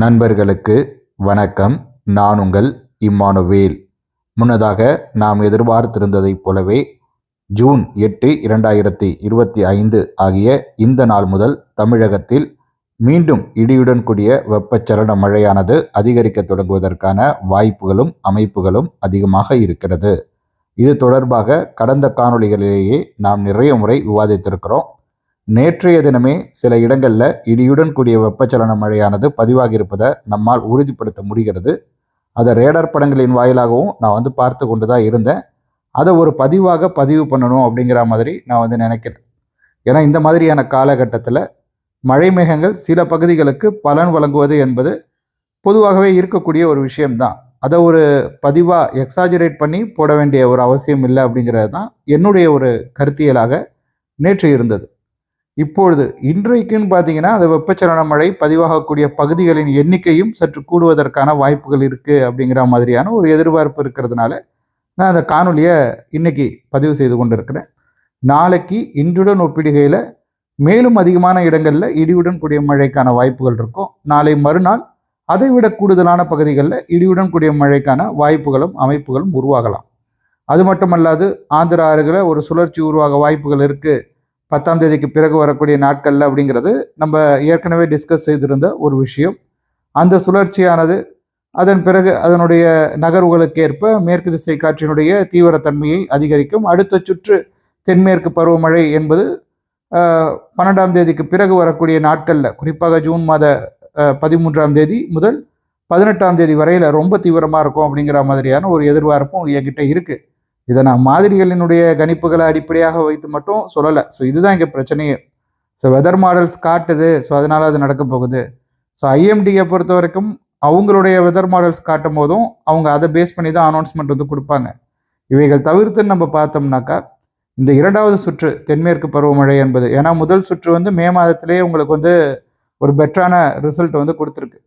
நண்பர்களுக்கு வணக்கம். நான் உங்கள் இம்மானுவேல். முன்னதாக நாம் எதிர்பார்த்திருந்ததைப் போலவே ஜூன் எட்டு இரண்டாயிரத்தி இருபத்தி ஐந்து ஆகிய இந்த நாள் முதல் தமிழகத்தில் மீண்டும் இடியுடன் கூடிய வெப்பச்சலன மழையானது அதிகரிக்க தொடங்குவதற்கான வாய்ப்புகளும் அமைப்புகளும் அதிகமாக இருக்கிறது. இது தொடர்பாக கடந்த காணொளிகளிலேயே நாம் நிறைய முறை விவாதித்திருக்கிறோம். நேற்றைய தினமே சில இடங்களில் இடியுடன் கூடிய வெப்பச்சலன மழையானது பதிவாகியிருப்பதை நம்மால் உறுதிப்படுத்த முடிகிறது. அதை ரேடார் படங்களின் வாயிலாகவும் நான் வந்து பார்த்து கொண்டு தான் இருந்தேன். அதை ஒரு பதிவாக பதிவு பண்ணணும் அப்படிங்கிற மாதிரி நான் வந்து நினைக்கிறேன். ஏன்னா இந்த மாதிரியான காலகட்டத்தில் மழை மேகங்கள் சில பகுதிகளுக்கு பலன் வழங்குவது என்பது பொதுவாகவே இருக்கக்கூடிய ஒரு விஷயம்தான். அதை ஒரு பதிவாக எக்ஸாஜரேட் பண்ணி போட வேண்டிய ஒரு அவசியம் இல்லை அப்படிங்கிறது தான் என்னுடைய ஒரு கருத்தியலாக நேற்று இருந்தது. இப்பொழுது இன்றைக்குன்னு பார்த்தீங்கன்னா அந்த வெப்பச்சலன மழை பதிவாகக்கூடிய பகுதிகளின் எண்ணிக்கையும் சற்று கூடுவதற்கான வாய்ப்புகள் இருக்குது அப்படிங்கிற மாதிரியான ஒரு எதிர்பார்ப்பு இருக்கிறதுனால நான் அந்த காணொலியை இன்னைக்கு பதிவு செய்து கொண்டிருக்கிறேன். நாளைக்கு இன்றுடன் ஒப்பிடுகையில் மேலும் அதிகமான இடங்களில் இடியுடன் கூடிய மழைக்கான வாய்ப்புகள் இருக்கும். நாளை மறுநாள் அதை விட கூடுதலான பகுதிகளில் இடியுடன் கூடிய மழைக்கான வாய்ப்புகளும் அமைப்புகளும் உருவாகலாம். அது மட்டுமல்லாது ஆந்திரா அருகில் ஒரு சுழற்சி உருவாக வாய்ப்புகள் இருக்குது பத்தாம் தேதிக்கு பிறகு வரக்கூடிய நாட்களில் அப்படிங்கிறது நம்ம ஏற்கனவே டிஸ்கஸ் செய்திருந்த ஒரு விஷயம். அந்த சுழற்சியானது அதன் பிறகு அதனுடைய நகர்வுகளுக்கேற்ப மேற்கு திசை காற்றினுடைய தீவிரத்தன்மையை அதிகரிக்கும். அடுத்த சுற்று தென்மேற்கு பருவமழை என்பது பன்னெண்டாம் தேதிக்கு பிறகு வரக்கூடிய நாட்களில் குறிப்பாக ஜூன் மாத பதிமூன்றாம் தேதி முதல் பதினெட்டாம் தேதி வரையில் ரொம்ப தீவிரமாக இருக்கும் அப்படிங்கிற மாதிரியான ஒரு எதிர்பார்ப்பும் என்கிட்ட இருக்குது இதை நான் மாதிரிகளினுடைய கணிப்புகளை அடிப்படையாக வைத்து மட்டும் சொல்லலை. ஸோ இதுதான் இங்கே பிரச்சனையே. ஸோ வெதர் மாடல்ஸ் காட்டுது. ஸோ அதனால் அது நடக்க போகுது. ஸோ ஐஎம்டியை பொறுத்த வரைக்கும் அவங்களுடைய வெதர் மாடல்ஸ் காட்டும் போதும் அவங்க அதை பேஸ் பண்ணி தான் அனௌன்ஸ்மெண்ட் வந்து கொடுப்பாங்க. இவைகள் தவிர்த்துன்னு நம்ம பார்த்தோம்னாக்கா இந்த இரண்டாவது சுற்று தென்மேற்கு பருவமழை என்பது. ஏன்னா முதல் சுற்று வந்து மே மாதத்திலேயே உங்களுக்கு வந்து ஒரு பெட்டரான ரிசல்ட் வந்து கொடுத்துருக்கு.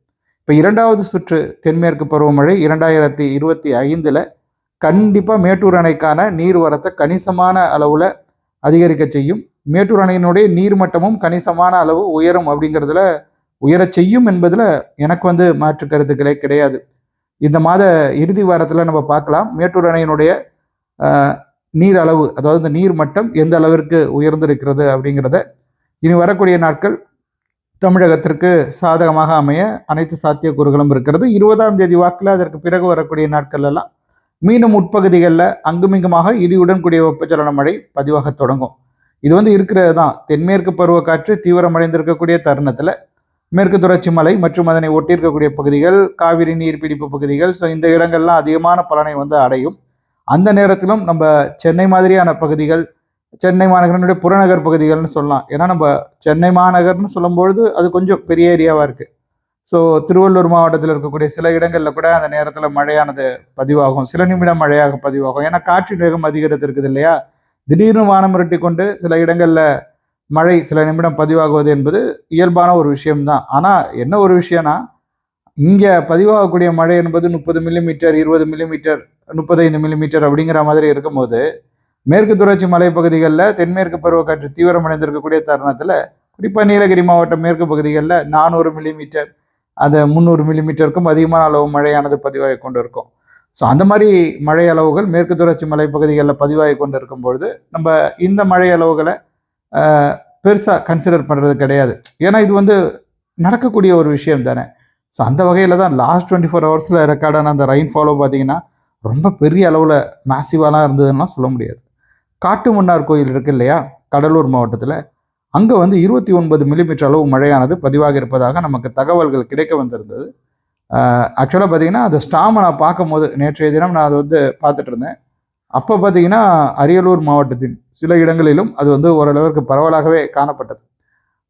இப்போ இரண்டாவது சுற்று தென்மேற்கு பருவமழை இரண்டாயிரத்தி இருபத்தி ஐந்தில் கண்டிப்பாக மேட்டூர் அணைக்கான நீர்வரத்தை கணிசமான அளவில் அதிகரிக்க செய்யும். மேட்டூர் அணையினுடைய நீர்மட்டமும் கணிசமான அளவு உயரும் அப்படிங்கிறதுல உயரச் செய்யும் என்பதில் எனக்கு வந்து மாற்று கருத்துக்களே கிடையாது. இந்த மாத இறுதி வாரத்தில் நம்ம பார்க்கலாம். மேட்டூர் அணையினுடைய நீர் அளவு அதாவது இந்த நீர் மட்டம் எந்த அளவிற்கு உயர்ந்திருக்கிறது அப்படிங்கிறத இனி வரக்கூடிய நாட்கள் தமிழகத்திற்கு சாதகமாக அமைய அனைத்து சாத்தியக்கூறுகளும் இருக்கிறது. இருபதாம் தேதி வாக்கில் அதற்கு பிறகு வரக்கூடிய நாட்கள் எல்லாம் மீண்டும் உட்பகுதிகளில் அங்குமிங்குமாக இடியுடன் கூடிய வெப்பச்சலன மழை பதிவாக தொடங்கும். இது வந்து இருக்கிறது தான். தென்மேற்கு பருவக்காற்று தீவிரமடைந்திருக்கக்கூடிய தருணத்தில் மேற்கு தொடர்ச்சி மலை மற்றும் அதனை ஒட்டியிருக்கக்கூடிய பகுதிகள் காவிரி நீர்பிடிப்பு பகுதிகள் ஸோ இந்த இடங்கள்லாம் அதிகமான பலனை வந்து அடையும். அந்த நேரத்திலும் நம்ம சென்னை மாதிரியான பகுதிகள் சென்னை மாநகரனுடைய புறநகர் பகுதிகள்னு சொல்லலாம். ஏன்னா நம்ம சென்னை மாநகர்னு சொல்லும்பொழுது அது கொஞ்சம் பெரிய ஏரியாவாக இருக்குது ஸோ திருவள்ளூர் மாவட்டத்தில் இருக்கக்கூடிய சில இடங்களில் கூட அந்த நேரத்தில் மழையானது பதிவாகும். சில நிமிடம் மழையாக பதிவாகும். ஏன்னா காற்றின் வேகம் அதிகரித்து இருக்குது இல்லையா? திடீர்னு வானம் மிரட்டி கொண்டு சில இடங்களில் மழை சில நிமிடம் பதிவாகுவது என்பது இயல்பான ஒரு விஷயம்தான். ஆனால் என்ன ஒரு விஷயம்னா இங்கே பதிவாகக்கூடிய மழை என்பது முப்பது மில்லிமீட்டர் இருபது மில்லிமீட்டர் முப்பத்தைந்து மில்லிமீட்டர் அப்படிங்கிற மாதிரி இருக்கும்போது மேற்கு தொடர்ச்சி மலைப்பகுதிகளில் தென்மேற்கு பருவக்காற்று தீவிரமடைந்திருக்கக்கூடிய தருணத்தில் குறிப்பாக நீலகிரி மாவட்டம் மேற்கு பகுதிகளில் நானூறு மில்லிமீட்டர் அந்த முந்நூறு மில்லிமீட்டருக்கும் அதிகமான அளவு மழையானது பதிவாகி கொண்டு இருக்கும் ஸோ அந்த மாதிரி மழை அளவுகள் மேற்கு தொடர்ச்சி மலைப்பகுதிகளில் பதிவாகி கொண்டு இருக்கும் பொழுது நம்ம இந்த மழை அளவுகளை பெருசாக கன்சிடர் பண்ணுறது கிடையாது. ஏன்னா இது வந்து நடக்கக்கூடிய ஒரு விஷயம் தானே. ஸோ அந்த வகையில் தான் லாஸ்ட் டுவெண்ட்டி ஃபோர் ஹவர்ஸில் ரெக்கார்டான அந்த ரெயின் ஃபாலோ பார்த்தீங்கன்னா ரொம்ப பெரிய அளவில் மேசிவாலாம் இருந்ததுன்னா சொல்ல முடியாது. காட்டு மன்னார் கோயில் இருக்கு இல்லையா? கடலூர் மாவட்டத்தில். அங்கே வந்து இருபத்தி ஒன்பது மில்லிமீட்டர் அளவு மழையானது பதிவாக இருப்பதாக நமக்கு தகவல்கள் கிடைக்க வந்திருந்தது. ஆக்சுவலாக பார்த்தீங்கன்னா அந்த ஸ்டாமை நான் பார்க்கும்போது நேற்றைய தினம் நான் அதை வந்து பார்த்துட்டு இருந்தேன். அப்போ பார்த்தீங்கன்னா அரியலூர் மாவட்டத்தின் சில இடங்களிலும் அது வந்து ஓரளவிற்கு பரவலாகவே காணப்பட்டது.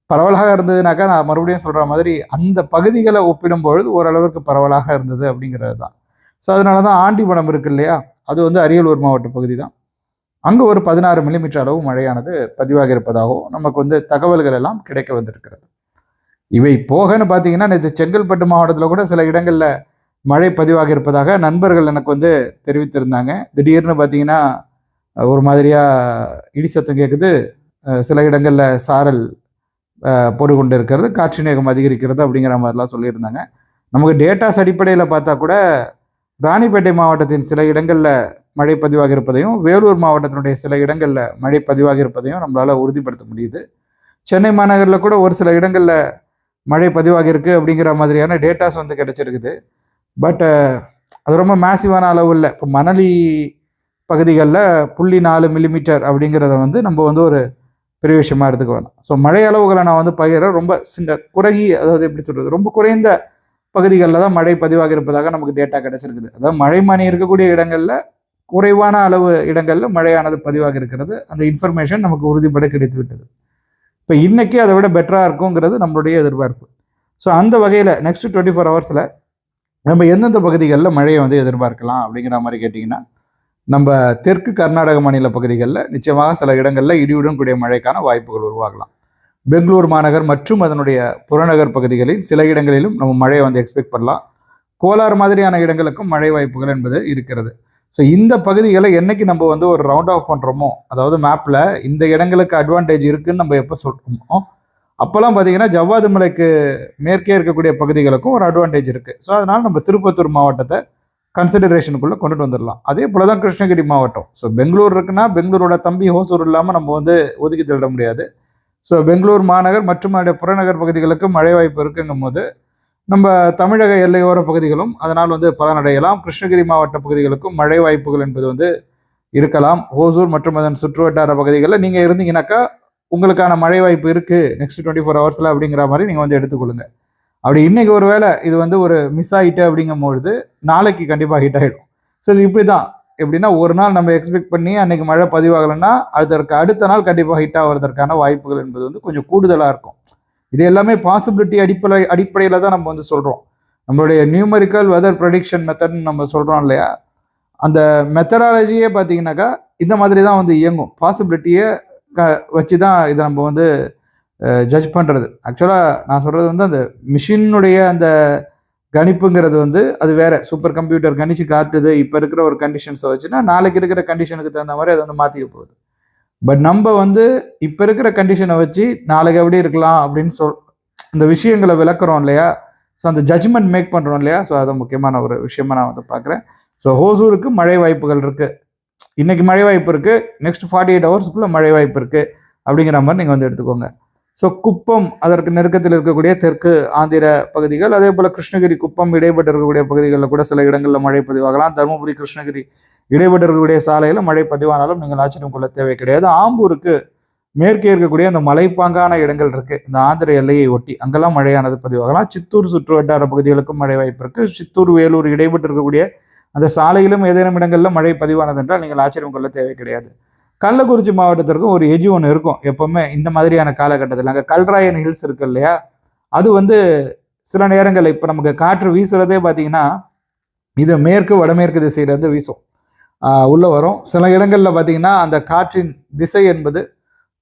பரவலாக இருந்ததுனாக்கா நான் மறுபடியும் சொல்கிற மாதிரி அந்த பகுதிகளை ஒப்பிடும்பொழுது ஓரளவிற்கு பரவலாக இருந்தது அப்படிங்கிறது தான் ஸோ அதனால தான் ஆண்டிவனம் இருக்கு இல்லையா? அது வந்து அரியலூர் மாவட்ட பகுதி தான் அங்கே ஒரு பதினாறு மில்லிமீட்டர் அளவு மழையானது பதிவாக இருப்பதாகவும் நமக்கு வந்து தகவல்கள் எல்லாம் கிடைக்க வந்திருக்கிறது. இவை போகன்னு பார்த்தீங்கன்னா நேற்று செங்கல்பட்டு மாவட்டத்தில் கூட சில இடங்களில் மழை பதிவாக இருப்பதாக நண்பர்கள் எனக்கு வந்து தெரிவித்திருந்தாங்க. திடீர்னு பார்த்தீங்கன்னா ஒரு மாதிரியாக இடி சத்தம் கேட்குது சில இடங்களில் சாரல் போட்டு கொண்டு இருக்கிறது காற்று நேகம் அதிகரிக்கிறது அப்படிங்கிற மாதிரிலாம் சொல்லியிருந்தாங்க. நமக்கு டேட்டாஸ் அடிப்படையில் பார்த்தா கூட ராணிப்பேட்டை மாவட்டத்தின் சில இடங்களில் மழை பதிவாக இருப்பதையும் வேலூர் மாவட்டத்தினுடைய சில இடங்களில் மழை பதிவாக இருப்பதையும் நம்மளால் உறுதிப்படுத்த முடியுது. சென்னை மாநகரில் கூட ஒரு சில இடங்களில் மழை பதிவாக இருக்குது அப்படிங்கிற மாதிரியான டேட்டாஸ் வந்து கிடச்சிருக்குது. பட் அது ரொம்ப மேசிவான அளவு இல்லை இப்போ மணலி பகுதிகளில் புள்ளி நாலு மில்லிமீட்டர் அப்படிங்கிறத வந்து நம்ம வந்து ஒரு பெரிய விஷயமா எடுத்துக்க வேணாம். ஸோ மழை அளவுகளை நான் வந்து பகிர ரொம்ப சின்ன குறைகி அதாவது எப்படி சொல்கிறது ரொம்ப குறைந்த பகுதிகளில் தான் மழை பதிவாக இருப்பதாக நமக்கு டேட்டா கிடச்சிருக்குது. அதாவது மழை மணி இருக்கக்கூடிய இடங்களில் குறைவான அளவு இடங்களில் மழையானது பதிவாக இருக்கிறது. அந்த இன்ஃபர்மேஷன் நமக்கு உறுதிப்பட கிடைத்து விட்டது இப்போ இன்றைக்கி அதை விட பெட்டராக இருக்குங்கிறது நம்மளுடைய எதிர்பார்ப்பு. ஸோ அந்த வகையில் நெக்ஸ்ட் டுவெண்ட்டி ஃபோர் ஹவர்ஸில் நம்ம எந்தெந்த பகுதிகளில் மழையை வந்து எதிர்பார்க்கலாம் அப்படிங்கிற மாதிரி கேட்டிங்கன்னா நம்ம தெற்கு கர்நாடக மாநில பகுதிகளில் நிச்சயமாக சில இடங்களில் இடியுடன் கூடிய மழைக்கான வாய்ப்புகள் உருவாகலாம். பெங்களூர் மாநகர் மற்றும் அதனுடைய புறநகர் பகுதிகளில் சில இடங்களிலும் நம்ம மழையை வந்து எக்ஸ்பெக்ட் பண்ணலாம். கோலார் மாதிரியான இடங்களுக்கும் மழை வாய்ப்புகள் என்பது இருக்கிறது. ஸோ இந்த பகுதிகளை என்னைக்கு நம்ம வந்து ஒரு ரவுண்ட் ஆஃப் பண்ணுறோமோ அதாவது மேப்பில் இந்த இடங்களுக்கு அட்வான்டேஜ் இருக்குன்னு நம்ம எப்போ சொல்கிறோமோ அப்போல்லாம் பார்த்தீங்கன்னா ஜவ்வாது மலைக்கு மேற்கே இருக்கக்கூடிய பகுதிகளுக்கும் ஒரு அட்வான்டேஜ் இருக்குது ஸோ அதனால் நம்ம திருப்பத்தூர் மாவட்டத்தை கன்சிடரேஷனுக்குள்ளே கொண்டுட்டு வந்துடலாம். அதே போல் தான் கிருஷ்ணகிரி மாவட்டம். ஸோ பெங்களூர் இருக்குன்னா பெங்களூரோட தம்பி ஹோசூர் இல்லாமல் நம்ம வந்து ஒதுக்கி தள்ளிட முடியாது. ஸோ பெங்களூர் மாநகர் மற்றும் அதோடைய புறநகர் பகுதிகளுக்கு மழை வாய்ப்பு இருக்குங்கும் போது நம்ம தமிழக எல்லையோர பகுதிகளும் அதனால் வந்து பலனடையலாம். கிருஷ்ணகிரி மாவட்ட பகுதிகளுக்கும் மழை வாய்ப்புகள் என்பது வந்து இருக்கலாம். ஓசூர் மற்றும் அதன் சுற்றுவட்டார பகுதிகளில் நீங்கள் இருந்தீங்கன்னாக்கா உங்களுக்கான மழை வாய்ப்பு இருக்குது நெக்ஸ்ட் டுவெண்ட்டி ஃபோர் ஹவர்ஸில் அப்படிங்கிற மாதிரி நீங்கள் வந்து எடுத்துக்கொள்ளுங்க. அப்படி இன்றைக்கி ஒரு வேளை இது வந்து ஒரு மிஸ் ஆகிட்டு அப்படிங்கும்பொழுது நாளைக்கு கண்டிப்பாக ஹிட் ஆகிடும் ஸோ இது இப்படி தான் எப்படின்னா ஒரு நாள் நம்ம எக்ஸ்பெக்ட் பண்ணி அன்னைக்கு மழை பதிவாகலைன்னா அதற்கு அடுத்த நாள் கண்டிப்பாக ஹிட் ஆகிறதுக்கான வாய்ப்புகள் என்பது வந்து கொஞ்சம் கூடுதலாக இருக்கும். இது எல்லாமே பாசிபிலிட்டி அடிப்படை அடிப்படையில் தான் நம்ம வந்து சொல்கிறோம் நம்மளுடைய நியூமரிக்கல் வெதர் ப்ரடிக்ஷன் மெத்தட்னு நம்ம சொல்கிறோம் இல்லையா? அந்த மெத்தடாலஜியே பார்த்தீங்கன்னாக்கா இந்த மாதிரி தான் வந்து இயங்கும். பாசிபிலிட்டியை க வச்சு தான் இதை நம்ம வந்து ஜட்ஜ் பண்ணுறது ஆக்சுவலாக நான் சொல்கிறது வந்து அந்த மிஷினுடைய அந்த கணிப்புங்கிறது வந்து அது வேற. சூப்பர் கம்ப்யூட்டர் கணிச்சு காட்டுது. இப்போ இருக்கிற ஒரு கண்டிஷன்ஸை வச்சுன்னா நாளைக்கு இருக்கிற கண்டிஷனுக்கு தகுந்த மாதிரி அதை வந்து மாற்றிக்க போகுது. பட் நம்ம வந்து இப்போ இருக்கிற கண்டிஷனை வச்சு நாளைக்கு எப்படி இருக்கலாம் அப்படின்னு சொல் இந்த விஷயங்களை விளக்குறோம் இல்லையா? ஸோ அந்த ஜட்ஜ்மெண்ட் மேக் பண்ணுறோம் இல்லையா? ஸோ அது முக்கியமான ஒரு விஷயமா நான் வந்து பார்க்குறேன். ஸோ ஹோசூருக்கு மழை வாய்ப்புகள் இருக்குது இன்னைக்கு மழை வாய்ப்பு இருக்குது நெக்ஸ்ட் ஃபார்ட்டி எயிட் ஹவர்ஸ்க்குள்ளே மழை வாய்ப்பு இருக்குது அப்படிங்கிற மாதிரி நீங்கள் வந்து எடுத்துக்கோங்க. ஸோ குப்பம் அதற்கு நெருக்கத்தில் இருக்கக்கூடிய தெற்கு ஆந்திர பகுதிகள் அதே போல் கிருஷ்ணகிரி குப்பம் இடைப்பட்டு இருக்கக்கூடிய பகுதிகளில் கூட சில இடங்களில் மழை பதிவாகலாம். தருமபுரி கிருஷ்ணகிரி இடைப்பட்டு இருக்கக்கூடிய சாலையில் மழை பதிவானாலும் நீங்கள் ஆச்சரியம் கொள்ள தேவை கிடையாது. ஆம்பூருக்கு மேற்கே இருக்கக்கூடிய அந்த மலைப்பாங்கான இடங்கள் இருக்கு. இந்த ஆந்திர எல்லையை ஒட்டி அங்கெல்லாம் மழையானது பதிவாகலாம். சித்தூர் சுற்று வட்டார பகுதிகளுக்கும் மழை வாய்ப்பு இருக்கு. சித்தூர் வேலூர் இடைப்பட்டு இருக்கக்கூடிய அந்த சாலையிலும் ஏதேனும் இடங்களில் மழை பதிவானது என்றால் நீங்கள் ஆச்சரியம் கொள்ள தேவை கிடையாது. கள்ளக்குறிச்சி மாவட்டத்திற்கும் ஒரு எஜி ஒன்று இருக்கும் எப்பவுமே இந்த மாதிரியான காலகட்டத்தில். அங்கே கல்ராயன் ஹில்ஸ் இருக்கு இல்லையா? அது வந்து சில நேரங்களில் இப்போ நமக்கு காற்று வீசுறதே பார்த்தீங்கன்னா இது மேற்கு வடமேற்கு திசையிலேருந்து வீசும். உள்ளே வரும். சில இடங்களில் பார்த்தீங்கன்னா அந்த காற்றின் திசை என்பது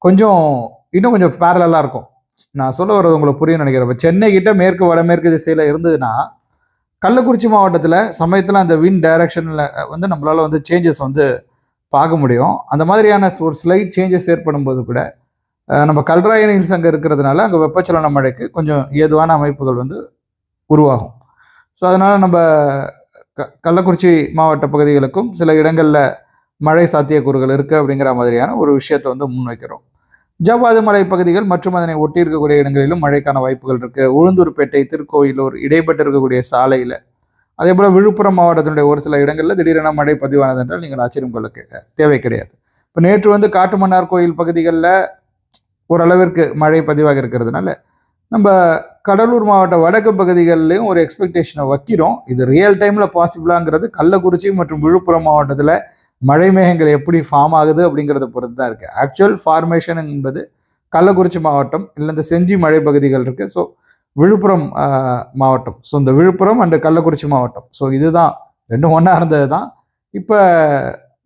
கொஞ்சம் இன்னும் கொஞ்சம் பேரலாக இருக்கும். நான் சொல்ல வர்றது உங்களுக்கு புரியும் நினைக்கிறேன். இப்போ சென்னை கிட்ட மேற்கு வடமேற்கு திசையில் இருந்ததுன்னா கள்ளக்குறிச்சி மாவட்டத்தில் சமயத்தில் அந்த வின் டைரக்ஷனில் வந்து நம்மளால் வந்து சேஞ்சஸ் வந்து பார்க்க முடியும். அந்த மாதிரியான ஒரு ஸ்லைட் சேஞ்சஸ் ஏற்படும் போது கூட நம்ம கல்ராயன் ஹில்ஸ் அங்கே இருக்கிறதுனால அங்கே வெப்பச்சலன மழைக்கு கொஞ்சம் ஏதுவான அமைப்புகள் வந்து உருவாகும். ஸோ அதனால் நம்ம க கள்ளக்குறிச்சி மாவட்ட பகுதிகளுக்கும் சில இடங்களில் மழை சாத்தியக்கூறுகள் இருக்குது அப்படிங்கிற மாதிரியான ஒரு விஷயத்தை வந்து முன்வைக்கிறோம். ஜவ்வாது மலை பகுதிகள் மற்றும் அதனை ஒட்டி இருக்கக்கூடிய இடங்களிலும் மழைக்கான வாய்ப்புகள் இருக்குது உளுந்தூர்பேட்டை திருக்கோயிலூர் இடைப்பட்டு இருக்கக்கூடிய சாலையில் அதே போல் விழுப்புரம் மாவட்டத்தினுடைய ஒரு சில இடங்களில் திடீரென மழை பதிவானது என்றால் நீங்கள் ஆச்சரியம் கொள்ள தேவை கிடையாது. இப்போ நேற்று வந்து காட்டுமன்னார் கோயில் பகுதிகளில் ஓரளவிற்கு மழை பதிவாக இருக்கிறதுனால நம்ம கடலூர் மாவட்ட வடக்கு பகுதிகளிலையும் ஒரு எக்ஸ்பெக்டேஷனை வைக்கிறோம். இது ரியல் டைமில் பாசிபிளாங்கிறது கள்ளக்குறிச்சி மற்றும் விழுப்புரம் மாவட்டத்தில் மழை மேகங்கள் எப்படி ஃபார்ம் ஆகுது அப்படிங்கிறத பொறுத்து தான் இருக்குது ஆக்சுவல் ஃபார்மேஷன் என்பது கள்ளக்குறிச்சி மாவட்டம் இல்லை இந்த செஞ்சி மழை பகுதிகள் இருக்குது ஸோ விழுப்புரம் மாவட்டம். ஸோ இந்த விழுப்புரம் அண்டு கள்ளக்குறிச்சி மாவட்டம். ஸோ இதுதான். ரெண்டும் ஒன்றா இருந்தது தான் இப்போ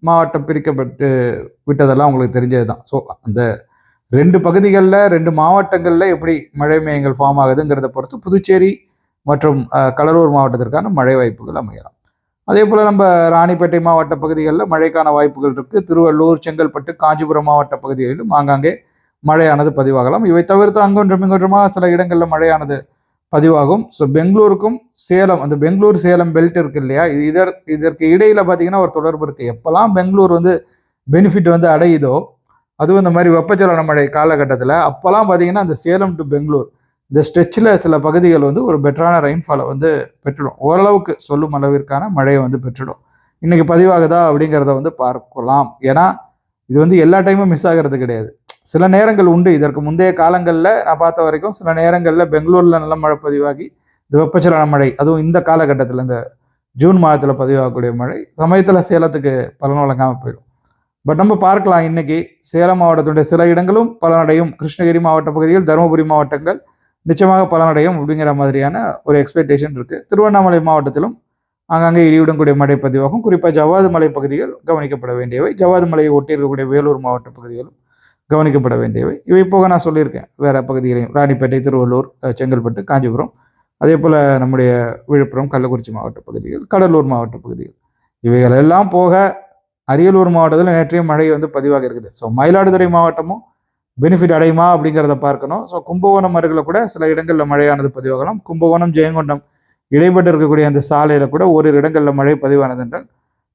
மாவட்டம் பிரிக்கப்பட்டு விட்டதெல்லாம் உங்களுக்கு தெரிஞ்சது தான் ஸோ அந்த ரெண்டு பகுதிகளில் ரெண்டு மாவட்டங்களில் எப்படி மழை மேயங்கள் ஃபார்ம் ஆகுதுங்கிறத பொறுத்து புதுச்சேரி மற்றும் கடலூர் மாவட்டத்திற்கான மழை வாய்ப்புகள் அமையலாம். அதே போல் நம்ம ராணிப்பேட்டை மாவட்ட பகுதிகளில் மழைக்கான வாய்ப்புகள் இருக்குது திருவள்ளூர் செங்கல்பட்டு காஞ்சிபுரம் மாவட்ட பகுதிகளிலும் ஆங்காங்கே மழையானது பதிவாகலாம். இவை தவிர்த்து அங்கொன்றும் இங்கொன்றுமாக சில இடங்களில் மழையானது பதிவாகும். ஸோ பெங்களூருக்கும் சேலம் அந்த பெங்களூர் சேலம் பெல்ட் இருக்கு இல்லையா? இது இதற்கு இதற்கு இடையில் பார்த்தீங்கன்னா ஒரு தொடர்பு இருக்குது எப்போல்லாம் பெங்களூர் வந்து பெனிஃபிட் வந்து அடையுதோ அதுவும் இந்த மாதிரி வெப்பச்சலன மழை காலகட்டத்தில் அப்போல்லாம் பார்த்தீங்கன்னா அந்த சேலம் டு பெங்களூர் இந்த ஸ்ட்ரெச்சில் சில பகுதிகள் வந்து ஒரு பெட்டரான ரெயின்ஃபாலை வந்து பெற்றுடும். ஓரளவுக்கு சொல்லும் அளவிற்கான மழையை வந்து பெற்றுடும். இன்றைக்கி பதிவாகுதா அப்படிங்கிறத வந்து பார்க்கலாம். ஏன்னா இது வந்து எல்லா டைமும் மிஸ் ஆகிறது கிடையாது. சில நேரங்கள் உண்டு. இதற்கு முந்தைய காலங்களில் நான் பார்த்த வரைக்கும் சில நேரங்களில் பெங்களூரில் நல்ல மழை பதிவாகி இந்த வெப்பச்சலன மழை அதுவும் இந்த காலகட்டத்தில் இந்த ஜூன் மாதத்தில் பதிவாகக்கூடிய மழை சமயத்தில் சேலத்துக்கு பலன் வழங்காமல் போயிடும். பட் நம்ம பார்க்கலாம் இன்னைக்கு. சேலம் மாவட்டத்துடைய சில இடங்களும் பலனடையும். கிருஷ்ணகிரி மாவட்ட பகுதியில் தருமபுரி மாவட்டங்கள் நிச்சயமாக பலனடையும் அப்படிங்கிற மாதிரியான ஒரு எக்ஸ்பெக்டேஷன் இருக்குது திருவண்ணாமலை மாவட்டத்திலும் அங்கங்கே இடியுடன் கூடிய மழை பதிவாகும். குறிப்பாக ஜவ்வாது மலை பகுதிகள் கவனிக்கப்பட வேண்டியவை. ஜவ்வாது மலையை ஒட்டி இருக்கக்கூடிய வேலூர் மாவட்ட பகுதிகளும் கவனிக்கப்பட வேண்டியவை. இவை போக நான் சொல்லியிருக்கேன். வேற பகுதிகளையும். ராணிப்பேட்டை திருவள்ளூர் செங்கல்பட்டு காஞ்சிபுரம். அதே போல் நம்முடைய விழுப்புரம் கள்ளக்குறிச்சி மாவட்ட பகுதிகள் கடலூர் மாவட்ட பகுதிகள். இவைகள் எல்லாம் போக அரியலூர் மாவட்டத்தில் நேற்றைய மழை வந்து பதிவாக இருக்குது. ஸோ மயிலாடுதுறை மாவட்டமும் பெனிஃபிட் அடையுமா அப்படிங்கிறத பார்க்கணும். ஸோ கும்பகோணம் அருகில் கூட சில இடங்களில் மழையானது பதிவாகலாம். கும்பகோணம் ஜெயங்கொண்டம் இடைப்பட்டு இருக்கக்கூடிய அந்த சாலையில் கூட ஓரிரு இடங்களில் மழை பதிவானது என்றால்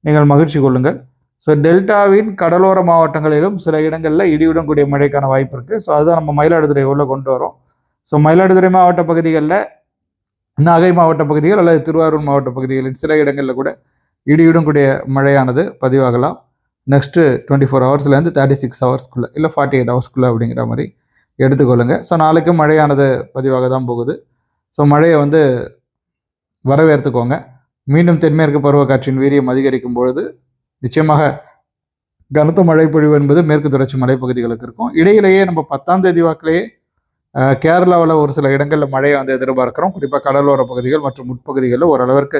நீங்கள் மகிழ்ச்சி கொள்ளுங்கள். ஸோ டெல்டாவின் கடலோர மாவட்டங்களிலும் சில இடங்களில் இடியுடன் கூடிய மழைக்கான வாய்ப்பு இருக்குது ஸோ அதுதான் நம்ம மயிலாடுதுறை உள்ள கொண்டு வரோம். ஸோ மயிலாடுதுறை மாவட்ட பகுதிகளில் நாகை மாவட்ட பகுதிகள் அல்லது திருவாரூர் மாவட்ட பகுதிகளின் சில இடங்களில் கூட இடியுடன் கூடிய மழையானது பதிவாகலாம். நெக்ஸ்ட்டு டுவெண்ட்டி ஃபோர் ஹவர்ஸ்லேருந்து தேர்ட்டி சிக்ஸ் ஹவர்ஸ்க்குள்ளே இல்லை ஃபார்ட்டி எயிட் ஹவர்ஸ்க்குள்ளே அப்படிங்கிற மாதிரி எடுத்துக்கொள்ளுங்க. ஸோ நாளைக்கு மழையானது பதிவாக தான் போகுது. ஸோ மழையை வந்து வரவேற்றுக்கோங்க மீண்டும் தென்மேற்கு பருவக்காற்றின் வீரியம் அதிகரிக்கும் பொழுது நிச்சயமாக கனத்த மழை பொழிவு என்பது மேற்கு தொடர்ச்சி மலைப்பகுதிகளுக்கு இருக்கும். இடையிலேயே நம்ம பத்தாம் தேதி வாக்கிலேயே கேரளாவில் ஒரு சில இடங்களில் மழையை வந்து எதிர்பார்க்கிறோம். குறிப்பாக கடலோர பகுதிகள் மற்றும் உட்பகுதிகளில் ஓரளவிற்கு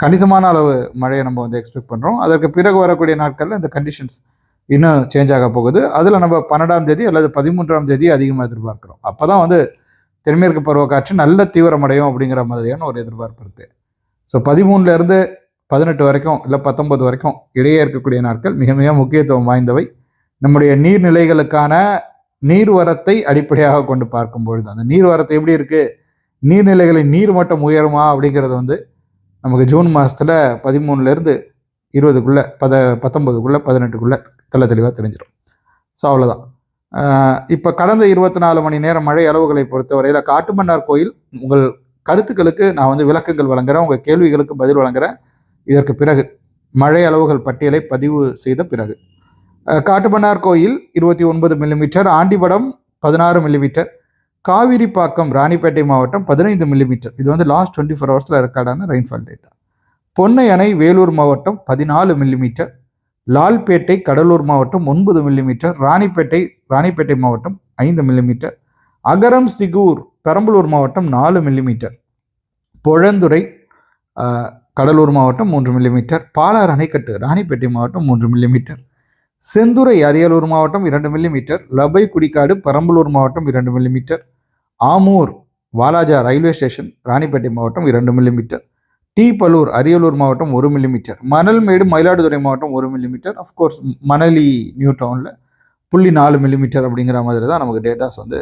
கணிசமான அளவு மழையை நம்ம வந்து எக்ஸ்பெக்ட் பண்ணுறோம் அதற்கு பிறகு வரக்கூடிய நாட்களில் இந்த கண்டிஷன்ஸ் இன்னும் சேஞ்ச் ஆக போகுது. அதில் நம்ம பன்னெண்டாம் தேதி அல்லது பதிமூன்றாம் தேதி அதிகமாக எதிர்பார்க்குறோம். அப்போ தான் வந்து தென்மேற்கு பருவக்காற்று நல்ல தீவிரமடையும் அப்படிங்கிற மாதிரியான ஒரு எதிர்பார்ப்பு இருக்குது ஸோ பதிமூணுலேருந்து பதினெட்டு வரைக்கும் இல்லை பத்தொன்பது வரைக்கும் இடையே இருக்கக்கூடிய நாட்கள் மிக மிக முக்கியத்துவம் வாய்ந்தவை. நம்முடைய நீர்நிலைகளுக்கான நீர்வரத்தை அடிப்படையாக கொண்டு பார்க்கும் பொழுது அந்த நீர்வரத்தை எப்படி இருக்குது நீர்நிலைகளின் நீர் மட்டம் உயருமா அப்படிங்கிறது வந்து நமக்கு ஜூன் மாதத்தில் பதிமூணுலேருந்து இருபதுக்குள்ளே பத பத்தொம்பதுக்குள்ளே பதினெட்டுக்குள்ளே தெள்ள தெளிவாக தெரிஞ்சிடும். ஸோ அவ்வளோதான் இப்போ கடந்த இருபத்தி நாலு மணி நேரம் மழை அளவுகளை பொறுத்தவரையில் காட்டுமன்னார் கோயில் உங்கள் கருத்துக்களுக்கு நான் வந்து விளக்கங்கள் வழங்குறேன் உங்கள் கேள்விகளுக்கு பதில் வழங்குறேன். இதற்கு பிறகு மழை அளவுகள் பட்டியலை பதிவு செய்த பிறகு அஹ், காட்டுமன்னார் கோயில் இருபத்தி ஒன்பது மில்லிமீட்டர் ஆண்டிபடம் பதினாறு மில்லிமீட்டர் காவிரிப்பாக்கம் ராணிப்பேட்டை மாவட்டம் பதினைந்து மில்லிமீட்டர் இது வந்து லாஸ்ட் டுவெண்ட்டி ஃபோர் ஹவர்ஸில் ரெக்கார்டான ரெயின்ஃபால் டேட்டா பொன்னை அணை வேலூர் மாவட்டம் பதினாலு மில்லிமீட்டர் லால்பேட்டை கடலூர் மாவட்டம் ஒன்பது மில்லிமீட்டர் ராணிப்பேட்டை ராணிப்பேட்டை மாவட்டம் ஐந்து மில்லிமீட்டர் அகரம் சிகூர் பெரம்பலூர் மாவட்டம் நாலு மில்லிமீட்டர் புழந்துறை கடலூர் மாவட்டம் மூன்று மில்லிமீட்டர் பாலார் அணைக்கட்டு ராணிப்பேட்டை மாவட்டம் மூன்று மில்லிமீட்டர் செந்துறை அரியலூர் மாவட்டம் இரண்டு மில்லிமீட்டர் லபை குடிக்காடு பெரம்பலூர் மாவட்டம் இரண்டு millimetre Amur Walajah railway station Ranipet மாவட்டம் இரண்டு மில்லிமீட்டர் டி பலூர் அரியலூர் மாவட்டம் ஒரு மில்லிமீட்டர் மணல்மேடு மயிலாடுதுறை மாவட்டம் ஒரு மில்லிமீட்டர் அஃப்கோர்ஸ் மணலி நியூ டவுனில் புள்ளி நாலு மில்லிமீட்டர் அப்படிங்கிற மாதிரி தான் நமக்கு டேட்டாஸ் வந்து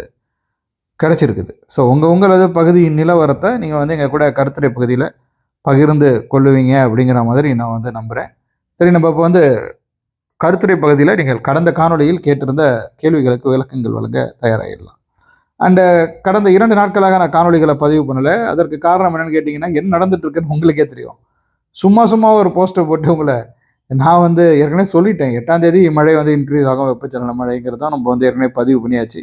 கிடச்சிருக்குது. ஸோ உங்கள் உங்களது பகுதியின் நிலவரத்தை நீங்கள் வந்து எங்கள் கூட கருத்துரை பகுதியில் பகிர்ந்து கொள்ளுவீங்க அப்படிங்கிற மாதிரி நான் வந்து நம்புகிறேன் சரி நம்ம இப்போ வந்து கருத்துரை பகுதியில் நீங்கள் கடந்த காணொளியில் கேட்டிருந்த கேள்விகளுக்கு விளக்கங்கள் வழங்க தயாராகிடலாம் அண்டு கடந்த இரண்டு நாட்களாக நான் காணொளிகளை பதிவு பண்ணலை. அதற்கு காரணம் என்னென்னு கேட்டிங்கன்னா என்ன நடந்துட்டுருக்குன்னு உங்களுக்கே தெரியும். சும்மா சும்மா ஒரு போஸ்டர் போட்டு உங்களை நான் வந்து ஏற்கனவே சொல்லிட்டேன். எட்டாம் தேதி மழை வந்து இன்க்ரீஸ் ஆகும் வெப்பச்சலன மழைங்கிறது தான் நம்ம வந்து ஏற்கனவே பதிவு பண்ணியாச்சு.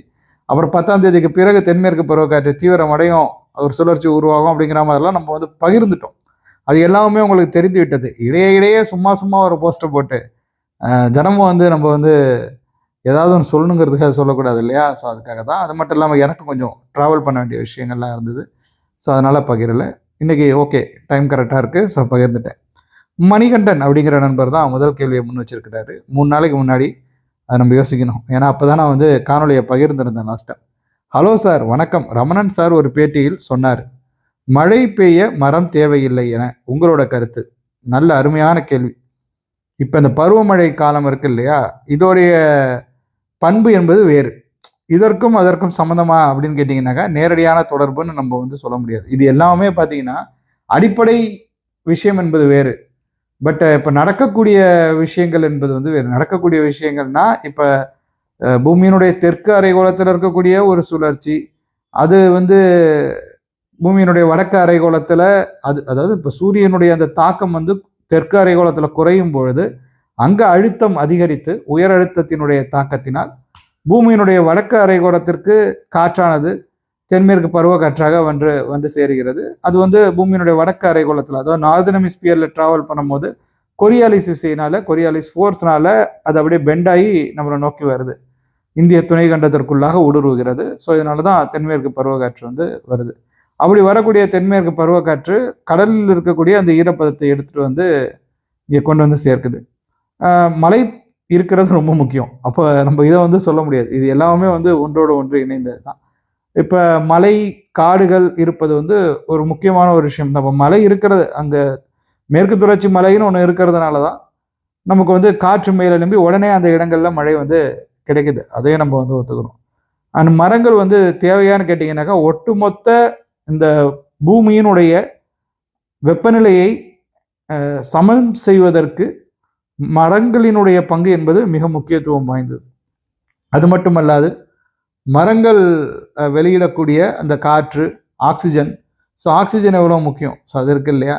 அப்புறம் பத்தாம் தேதிக்கு பிறகு தென்மேற்கு பருவக்காற்று தீவிரமடையும் ஒரு சுழற்சி உருவாகும் அப்படிங்கிற மாதிரிலாம் நம்ம வந்து பகிர்ந்துட்டோம். அது எல்லாமே உங்களுக்கு தெரிந்து விட்டது. இடையே இடையே சும்மா சும்மா ஒரு போஸ்டர் போட்டு தினமும் வந்து நம்ம வந்து ஏதாவது ஒன்று சொல்லணுங்கிறதுக்காக சொல்லக்கூடாது இல்லையா? ஸோ அதுக்காக தான். அது மட்டும் இல்லாமல் எனக்கு கொஞ்சம் ட்ராவல் பண்ண வேண்டிய விஷயங்கள்லாம் இருந்தது. ஸோ அதனால் பகிரலை. இன்றைக்கி ஓகே டைம் கரெக்டாக இருக்குது ஸோ பகிர்ந்துட்டேன். மணிகண்டன் அப்படிங்கிற நண்பர் தான் முதல் கேள்வியை முன் வச்சிருக்கிறாரு. மூணு நாளைக்கு முன்னாடி அதை நம்ம யோசிக்கணும். ஏன்னா அப்போ தான் நான் வந்து காணொலியை பகிர்ந்திருந்தேன் லாஸ்ட் ஹலோ சார் வணக்கம். ரமணன் சார் ஒரு பேட்டியில் சொன்னார். மழை பெய்ய மரம் தேவையில்லை என உங்களோட கருத்து. நல்ல அருமையான கேள்வி. இப்போ இந்த பருவமழை காலம் இருக்கு இல்லையா? இதோடைய பண்பு என்பது வேறு. இதற்கும் அதற்கும் சம்மந்தமா அப்படின்னு கேட்டிங்கனாக்கா நேரடியான தொடர்புன்னு நம்ம வந்து சொல்ல முடியாது. இது எல்லாமே பார்த்தீங்கன்னா அடிப்படை விஷயம் என்பது வேறு. பட் இப்போ நடக்கக்கூடிய விஷயங்கள் என்பது வந்து வேறு. நடக்கக்கூடிய விஷயங்கள்னா இப்போ பூமியினுடைய தெற்கு அரைகோளத்தில் இருக்கக்கூடிய ஒரு சுழற்சி அது வந்து பூமியினுடைய வடக்கு அரைகோளத்தில் அது அதாவது இப்போ சூரியனுடைய அந்த தாக்கம் வந்து தெற்கு அரைகோளத்தில் குறையும் பொழுது அங்கே அழுத்தம் அதிகரித்து உயர் அழுத்தத்தினுடைய தாக்கத்தினால் பூமியினுடைய வடக்கு அரைகோளத்திற்கு காற்றானது தென்மேற்கு பருவக்காற்றாக வந்து வந்து சேருகிறது. அது வந்து பூமியினுடைய வடக்கு அரைகோளத்தில் அதாவது நார்தன் ஹெமிஸ்பியரில் ட்ராவல் பண்ணும்போது கொரியாலிஸ் விசையினால கொரியாலிஸ் ஃபோர்ஸ்னால அது அப்படியே பெண்டாகி நம்மளை நோக்கி வருது. இந்திய துணை கண்டத்திற்குள்ளாக ஊடுருவுகிறது ஸோ இதனால தான் தென்மேற்கு பருவக்காற்று வந்து வருது. அப்படி வரக்கூடிய தென்மேற்கு பருவக்காற்று கடலில் இருக்கக்கூடிய அந்த ஈரப்பதத்தை எடுத்துகிட்டு வந்து இங்கே கொண்டு வந்து சேர்க்குது. மழை இருக்கிறது ரொம்ப முக்கியம். அப்போ நம்ம இதை வந்து சொல்ல முடியாது. இது எல்லாமே வந்து ஒன்றோடு ஒன்று இணைந்தது தான். இப்போ மலை காடுகள் இருப்பது வந்து ஒரு முக்கியமான ஒரு விஷயம் நம்ம மலை இருக்கிறது அங்கே மேற்கு தொடர்ச்சி மலைன்னு ஒன்று இருக்கிறதுனால தான் நமக்கு வந்து காற்று மேலே எழும்பி உடனே அந்த இடங்களில் மழை வந்து கிடைக்குது. அதையும் நம்ம வந்து ஒத்துக்கணும். அண்ட் மரங்கள் வந்து தேவையான்னு கேட்டிங்கனாக்கா ஒட்டுமொத்த இந்த பூமியினுடைய வெப்பநிலையை சமம் சமன் செய்வதற்கு மரங்களினுடைய பங்கு என்பது மிக முக்கியத்துவம் வாய்ந்தது. அது மட்டுமல்லாது மரங்கள் வெளியிடக்கூடிய அந்த காற்று ஆக்சிஜன் ஸோ ஆக்சிஜன் எவ்வளோ முக்கியம்? ஸோ அது இருக்கு இல்லையா?